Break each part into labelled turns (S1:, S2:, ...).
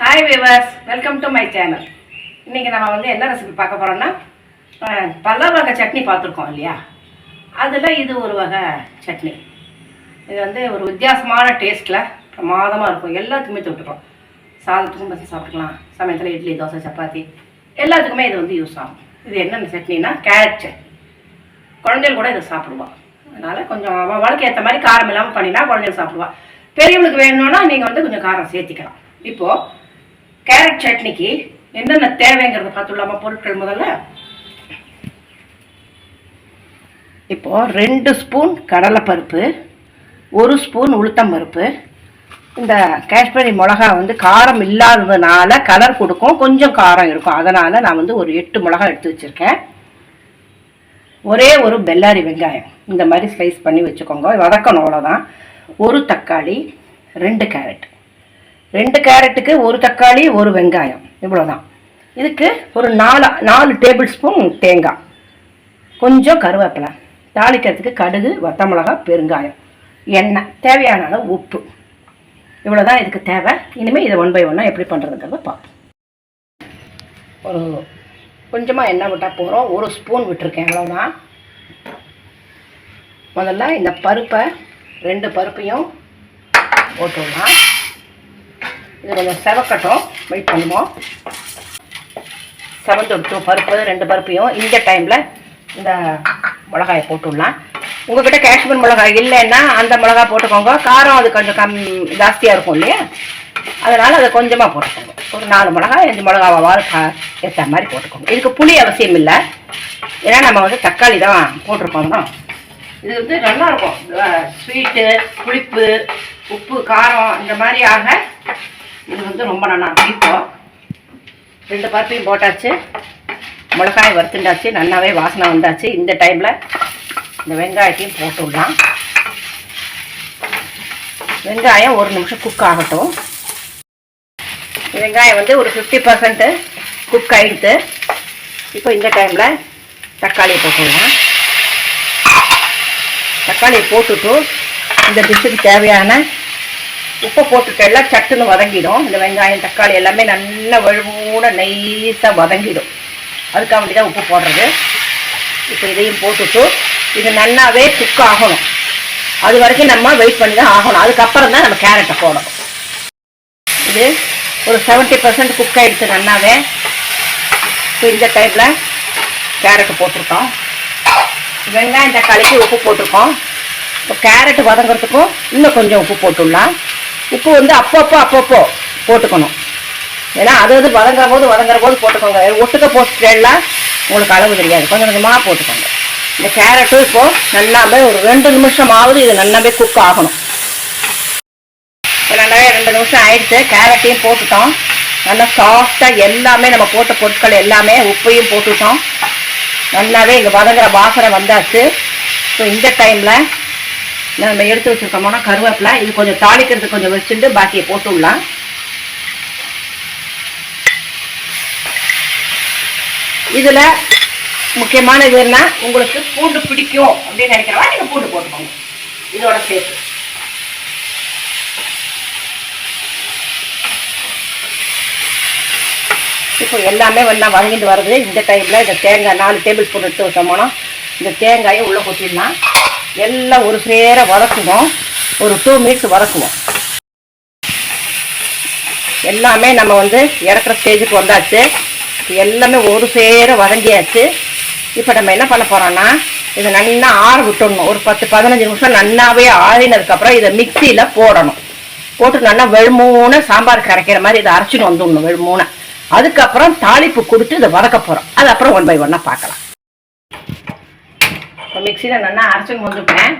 S1: Hi viewers welcome to my channel இன்றைக்கி நம்ம வந்து என்ன ரெசிபி பார்க்க போகிறோம்னா பல வகை சட்னி பார்த்துருக்கோம் இல்லையா? அதில் இது ஒரு வகை சட்னி. இது வந்து ஒரு வித்தியாசமான டேஸ்ட்டில் பிரமாதமாக இருக்கும். எல்லாத்துக்குமே தொட்டுக்கலாம். சாதத்துக்கும் பசி சாப்பிட்டுக்கலாம். சமயத்தில் இட்லி தோசை சப்பாத்தி. எல்லாத்துக்குமே இது வந்து யூஸ் ஆகும். இது என்னென்ன சட்னினா கேரட் சட்னி. குழந்தைகள் கூட இதை சாப்பிடுவான் அதனால் கொஞ்சம் அவன் வாழ்க்கை ஏற்ற மாதிரி காரம் இல்லாமல் பண்ணினா குழந்தைகள் சாப்பிடுவான் பெரியவங்களுக்கு வேணும்னா நீங்கள் வந்து கொஞ்சம் காரம் சேர்த்திக்கலாம். இப்போது கேரட் சட்னிக்கு என்னென்ன தேவைங்கிறத பார்த்துடலாமா பொருட்கள் முதல்ல? இப்போது ரெண்டு ஸ்பூன் கடலைப்பருப்பு ஒரு ஸ்பூன் உளுத்தம் பருப்பு. இந்த காஷ்மீரி மிளகா வந்து காரம் இல்லாததுனால கலர் கொடுக்கும். கொஞ்சம் காரம் இருக்கும். அதனால் நான் வந்து ஒரு எட்டு மிளகா எடுத்து வச்சுருக்கேன். ஒரே ஒரு பெல்லாரி வெங்காயம். இந்த மாதிரி ஸ்லைஸ் பண்ணி வச்சுக்கோங்க. வதக்கணும் அவ்வளோதான் ஒரு தக்காளி ரெண்டு கேரட் ரெண்டு கேரட்டுக்கு ஒரு தக்காளி ஒரு வெங்காயம். இவ்வளோதான் இதுக்கு ஒரு நாலு நாலு டேபிள் ஸ்பூன் தேங்காய். கொஞ்சம் கருவேப்பிலை. தாளிக்கிறதுக்கு கடுகு வத்தமிளகா பெருங்காயம். எண்ணெய். தேவையான அளவு உப்பு. இவ்வளோ தான் இதுக்கு தேவை. இனிமேல் இதை ஒன் பை ஒன்னாக எப்படி பண்ணுறதுங்கிறத பார்ப்போம். ஒரு கொஞ்சமாக எண்ணெய் விட்டால் போகிறோம் ஒரு ஸ்பூன் விட்டுருக்கேன் அவ்வளோதான் முதல்ல இந்த பருப்பை ரெண்டு பருப்பையும் போட்டுடலாம். இது கொஞ்சம் செவக்கட்டும் வெயிட் பண்ணுவோம். செவந்து விட்டோம் பருப்பு ரெண்டு பருப்பையும் இந்த டைமில் இந்த மிளகாயை போட்டுடலாம். உங்ககிட்ட காஷ்மீர் மிளகாய் இல்லைன்னா அந்த மிளகாய் போட்டுக்கோங்க. காரம் அது கொஞ்சம் கம் ஜாஸ்தியாக இருக்கும் இல்லையா? அதனால் அதை கொஞ்சமாக போட்டுக்கோங்க. ஒரு நாலு மிளகாய் அஞ்சு மிளகாவை வாழ்க்கை ஏற்ற மாதிரி போட்டுக்கோங்க. இதுக்கு புளி அவசியம் இல்லை. ஏன்னா நம்ம வந்து தக்காளி தான் போட்டிருக்கோம்னா இது வந்து நல்லாயிருக்கும் ஸ்வீட்டு புளிப்பு உப்பு காரம் இந்த மாதிரி ஆக இது வந்து ரொம்ப நல்லா இருக்கும் இப்போ ரெண்டு பருப்பையும் போட்டாச்சு. மிளகாய் வறுத்துண்டாச்சு. நல்லாவே வாசனை வந்தாச்சு. இந்த டைமில் இந்த வெங்காயத்தையும் போட்டு விடலாம். வெங்காயம் ஒரு நிமிஷம் குக் ஆகட்டும். வெங்காயம் வந்து ஒரு ஃபிஃப்டி பர்சன்ட்டு குக் ஆகிடுது இப்போ இந்த டைமில் தக்காளியை போட்டுடலாம் தக்காளியை போட்டுட்டு இந்த டிஷ்ஷுக்கு தேவையான உப்பு போட்டுட்டெல்லாம் சட்டுன்னு வதங்கிடும். இந்த வெங்காயம் தக்காளி எல்லாமே நல்லா வழுவூட நைஸாக வதங்கிடும். அதுக்காக வேண்டி தான் உப்பு போடுறது. இப்போ இதையும் போட்டுட்டு இது நல்லாவே குக் ஆகணும். அது வரைக்கும் நம்ம வெயிட் பண்ணி தான் ஆகணும். அதுக்கப்புறம் தான் நம்ம கேரட்டை போடணும். இது ஒரு செவன்ட்டி பர்சன்ட் குக் ஆகிடுச்சு நல்லாவே. இப்போ இந்த டைமில் கேரட்டு போட்டிருக்கோம். வெங்காயம் தக்காளிக்கு உப்பு போட்டிருக்கோம். இப்போ கேரட் வதங்குறதுக்கும் இன்னும் கொஞ்சம் உப்பு போட்டுடலாம். உப்பு வந்து அப்பப்போ அப்பப்போ போட்டுக்கணும். ஏன்னா அது அது வதங்குற போது வதங்குற போது போட்டுக்கோங்க. ஒட்டுக்க போட்டுட்டேன்னா உங்களுக்கு அளவு தெரியாது. கொஞ்சம் கொஞ்சமாக போட்டுக்கோங்க. இந்த கேரட்டும் இப்போது நல்லாவே ஒரு ரெண்டு நிமிஷமாவது இது நல்லாவே குக் ஆகணும். இப்போ நல்லாவே ரெண்டு நிமிஷம் ஆயிடுச்சு. கேரட்டையும் போட்டுட்டோம். நல்லா சாஃப்டாக எல்லாமே நம்ம போட்ட பொருட்கள் எல்லாமே உப்பையும் போட்டுட்டோம். நல்லாவே இங்கே வதங்குற வாசனை வந்தாச்சு. ஸோ இந்த டைமில் நம்ம எடுத்து வச்சுருக்கோம்னா கருவேப்பிலை இது கொஞ்சம் தாளிக்கிறதுக்கு கொஞ்சம் வச்சுட்டு பாக்கியை போட்டு விடலாம் இதில் முக்கியமான என்ன? உங்களுக்கு பூண்டு பிடிக்கும் அப்படின்னு நினைக்கிறவா? நீங்கள் பூண்டு போட்டுக்கோங்க. இதோட சேர்த்து. இப்போ எல்லாமே ஒன்றா வதங்கிட்டு வருது இந்த டைமில் இந்த தேங்காய் நாலு டேபிள் ஸ்பூன் எடுத்து வச்சோம்னா இந்த தேங்காயை உள்ளே கொட்டிடலாம். எல்லாம் ஒரு சேர வதக்குவோம். ஒரு டூ மினிட்ஸ் வதக்குவோம். எல்லாமே நம்ம வந்து இறக்குற ஸ்டேஜுக்கு வந்தாச்சு. எல்லாமே ஒரு சேர வதங்கியாச்சு. இப்போ நம்ம என்ன பண்ண போகிறோம்னா இதை நல்லா ஆற விட்டுடணும். ஒரு பத்து பதினஞ்சு நிமிஷம் நல்லாவே ஆறினதுக்கப்புறம் இதை மிக்சியில் போடணும். போட்டு நல்லா வெள்மூணு சாம்பார் கரைக்கிற மாதிரி இதை அரைச்சிட்டு வந்துடணும் வெள்மூணை அதுக்கப்புறம் தாளிப்பு கொடுத்து இதை வதக்க போகிறோம் அது அப்புறம் ஒன் பை ஒன்னாக பார்க்கலாம். இப்போ மிக்சியில் நல்லா அரைச்சின்னு வந்துட்டேன்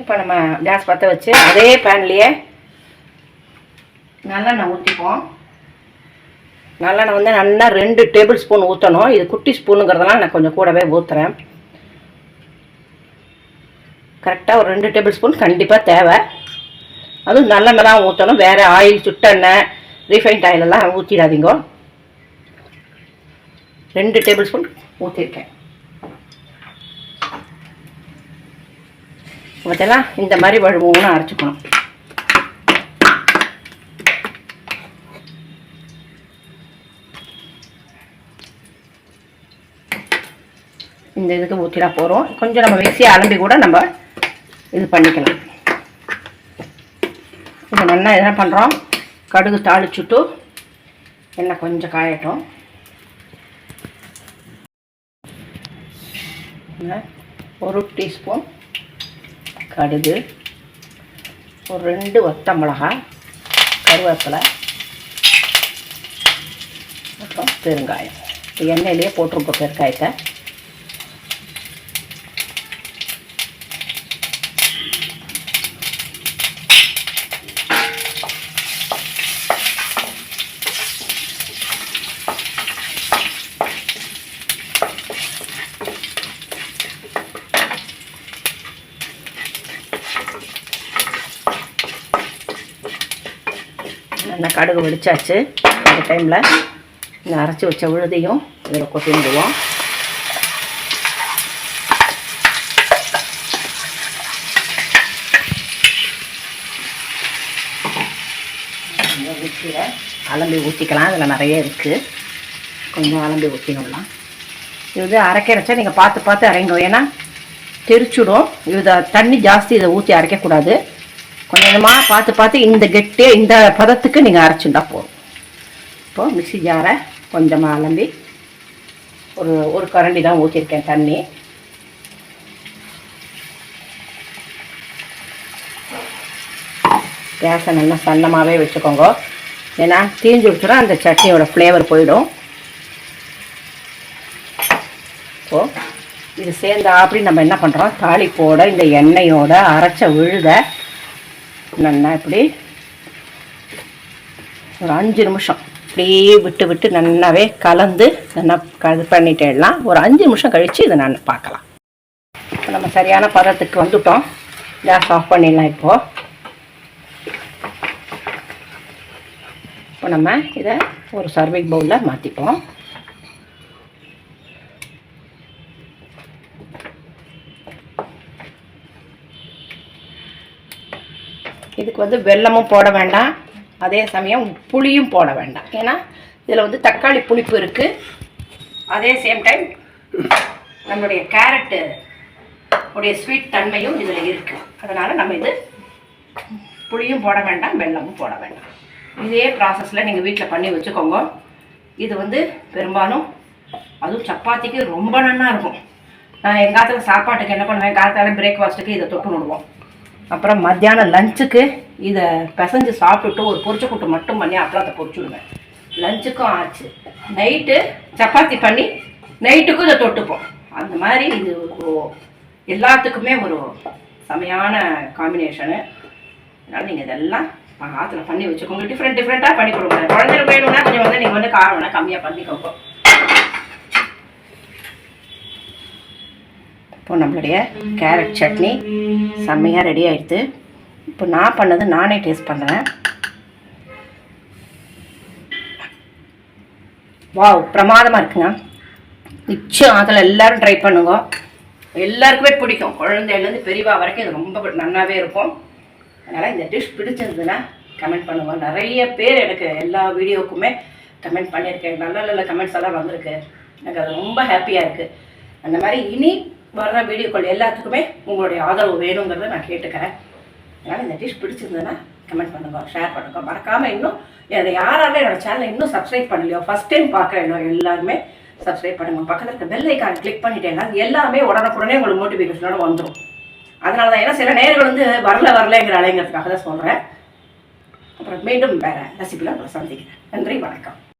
S1: இப்போ நம்ம கேஸ் பற்ற வச்சு அதே பேன்லேயே நல்லெண்ணெய் ஊற்றிப்போம் நல்லெண்ணெய் வந்து நல்லா ரெண்டு டேபிள் ஸ்பூன் ஊற்றணும் இது குட்டி ஸ்பூனுங்கிறதுனால நான் கொஞ்சம் கூடவே ஊற்றுறேன் கரெக்டாக ஒரு ரெண்டு டேபிள் ஸ்பூன் கண்டிப்பாக தேவை. அதுவும் நல்லெண்ணெய் தான் ஊற்றணும் வேறு ஆயில் சுட்டெண்ணெய் ரீஃபைண்ட் ஆயிலெல்லாம் ஊற்றிடாதீங்க ரெண்டு டேபிள் ஸ்பூன் ஊற்றிருக்கேன் பார்த்தீங்களா இந்த மாதிரி வழுவூன்னு அரைச்சிக்கணும். இந்த இதுக்கு ஊற்றினா போகிறோம் கொஞ்சம் நம்ம மிக்சியை அலம்பி கூட நம்ம இது பண்ணிக்கலாம். இப்போ நல்லா என்ன பண்ணுறோம் கடுகு தாளிச்சுட்டு எண்ணெய் கொஞ்சம் காயட்டும். ஒரு டீஸ்பூன் கடுகு ஒரு ரெண்டு ஒத்த மிளகாய் கருவேப்பிலை அப்புறம் பெருங்காயம். இப்போ எண்ணெயிலேயே போட்டிருக்கோம் பெருங்காயத்தை. நல்லா கடுகு வெடிச்சாச்சு. அந்த டைமில் இந்த அரைச்சி வச்ச விழுதையும் இதில் கொட்டிடுவோம் வீட்டில் அலம்பி ஊற்றிக்கலாம் அதில் நிறைய இருக்குது கொஞ்சம் அலம்பி ஊற்றிக்கலாம் இது அரைக்கிறச்சா நீங்கள் பார்த்து பார்த்து அரைங்க. ஏன்னா தெரிச்சுடும். இதை தண்ணி ஜாஸ்தி இதை ஊற்றி அரைக்கக்கூடாது. கொஞ்சம் கொஞ்சமாக பார்த்து பார்த்து இந்த கெட்டியே இந்த பதத்துக்கு நீங்கள் அரைச்சுண்டா போதும். இப்போது மிக்ஸி ஜாரை கொஞ்சமாக அலம்பி ஒரு ஒரு கரண்டி தான் ஊற்றிருக்கேன் தண்ணி. கேஸை நல்லா சன்னமாகவே வச்சுக்கோங்க. ஏன்னா தீஞ்சு விட்டுறா அந்த சட்னியோட ஃப்ளேவர் போயிடும். இப்போது இது சேர்ந்தா அப்படி நம்ம என்ன பண்ணுறோம் தாளிப்போட இந்த எண்ணெயோட அரைச்ச விழுத நல்லா இப்படி ஒரு அஞ்சு நிமிஷம். இப்படியே விட்டு விட்டு நல்லாவே கலந்து நல்லா க- இது பண்ணிட்டேடலாம் ஒரு அஞ்சு நிமிஷம் கழித்து இதை நான் பார்க்கலாம். இப்போ நம்ம சரியான பதத்துக்கு வந்துட்டோம். கேஸ் ஆஃப் பண்ணிடலாம் இப்போது இப்போ நம்ம இதை ஒரு சர்விங் பவுலில் மாற்றிப்போம் இதுக்கு வந்து வெல்லமும் போட வேண்டாம். அதே சமயம் புளியும் போட வேண்டாம். ஏன்னா இதில் வந்து தக்காளி புளிப்பு இருக்குது அதே சேம் டைம் நம்மளுடைய கேரட்டு உடைய ஸ்வீட் தன்மையும் இதில் இருக்குது அதனால் நம்ம இது புளியும் போட வேண்டாம் வெல்லமும் போட வேண்டாம். இதே ப்ராசஸில் நீங்கள் வீட்டில் பண்ணி வச்சுக்கோங்க. இது வந்து பெரும்பாலும் அதுவும் சப்பாத்திக்கு ரொம்ப நன்னாக இருக்கும். நான் எங்கள் காலத்தில் சாப்பாட்டுக்கு என்ன பண்ணுவேன்? காத்தால பிரேக்ஃபாஸ்ட்டுக்கு இதை தொட்டு விடுவோம். அப்புறம் மத்தியானம் லஞ்சுக்கு இதை பிசைஞ்சு சாப்பிட்டுட்டு ஒரு பொரிச்ச கூட்டு மட்டும் பண்ணி அப்பளத்தை பொரிச்சுடுவேன் லஞ்சுக்கும் ஆச்சு. நைட்டு சப்பாத்தி பண்ணி நைட்டுக்கும் இதை தொட்டுப்போம். அந்த மாதிரி இது எல்லாத்துக்குமே ஒரு செமையான காம்பினேஷனு அதனால் நீங்கள் இதெல்லாம் ஆற்றுல பண்ணி வச்சுக்கோங்க. டிஃப்ரெண்ட் டிஃப்ரெண்ட்டாக பண்ணி கொடுங்க. குழந்தைங்களுக்கு வேணும்னா கொஞ்சம் வந்து நீங்கள் வந்து காரம் வேணால் கம்மியாக பண்ணிக்கோங்க. இப்போ நம்மளுடைய கேரட் சட்னி செம்மையாக ரெடி ஆயிடுது. இப்போ நான் பண்ணது நானே டேஸ்ட் பண்ணுறேன். வாவ் பிரமாதமாக இருக்குங்க. நிச்சயம் அதில் எல்லோரும் ட்ரை பண்ணுங்க. எல்லாருக்குமே பிடிக்கும். குழந்தையிலேருந்து பெரியவா வரைக்கும் இது ரொம்ப நல்லாவே இருக்கும். அதனால் இந்த டிஷ் பிடிச்சிருந்ததுன்னா கமெண்ட் பண்ணுங்க. நிறைய பேர் எனக்கு எல்லா வீடியோக்குமே கமெண்ட் பண்ணியிருக்கேன். நல்ல நல்ல கமெண்ட்ஸ் எல்லாம் வந்திருக்கு. எனக்கு அது ரொம்ப ஹாப்பியாக இருக்குது அந்த மாதிரி இனி வர்ற வீடியோக்கள் எல்லாத்துக்குமே உங்களுடைய ஆதரவு வேணுங்கிறத நான் கேட்டுக்கிறேன். அதனால் இந்த டிஷ் பிடிச்சிருந்ததுன்னா கமெண்ட் பண்ணுங்க ஷேர் பண்ணுங்க. மறக்காமல் இன்னும் அதை யாராலும் என்னோட சேனலை இன்னும் சப்ஸ்கிரைப் பண்ணலையோ ஃபஸ்ட் டைம் பார்க்குறேன் எல்லாருமே சப்ஸ்கிரைப் பண்ணுங்க. பக்கத்தில் இருக்க பெல் ஐக்கான் கிளிக் பண்ணிட்டேன்னா எல்லாமே உடனுக்குடனே உங்களுக்கு மோட்டிவேஷனோட வந்துடும் அதனால தான் ஏன்னா சில நேர்கள் வந்து வரல வரலைங்கிற அலைங்கிறதுக்காக தான் சொல்கிறேன் அப்புறம் மீண்டும் வேறு ரெசிபியில் உங்களை சந்திக்கிறேன். நன்றி வணக்கம்.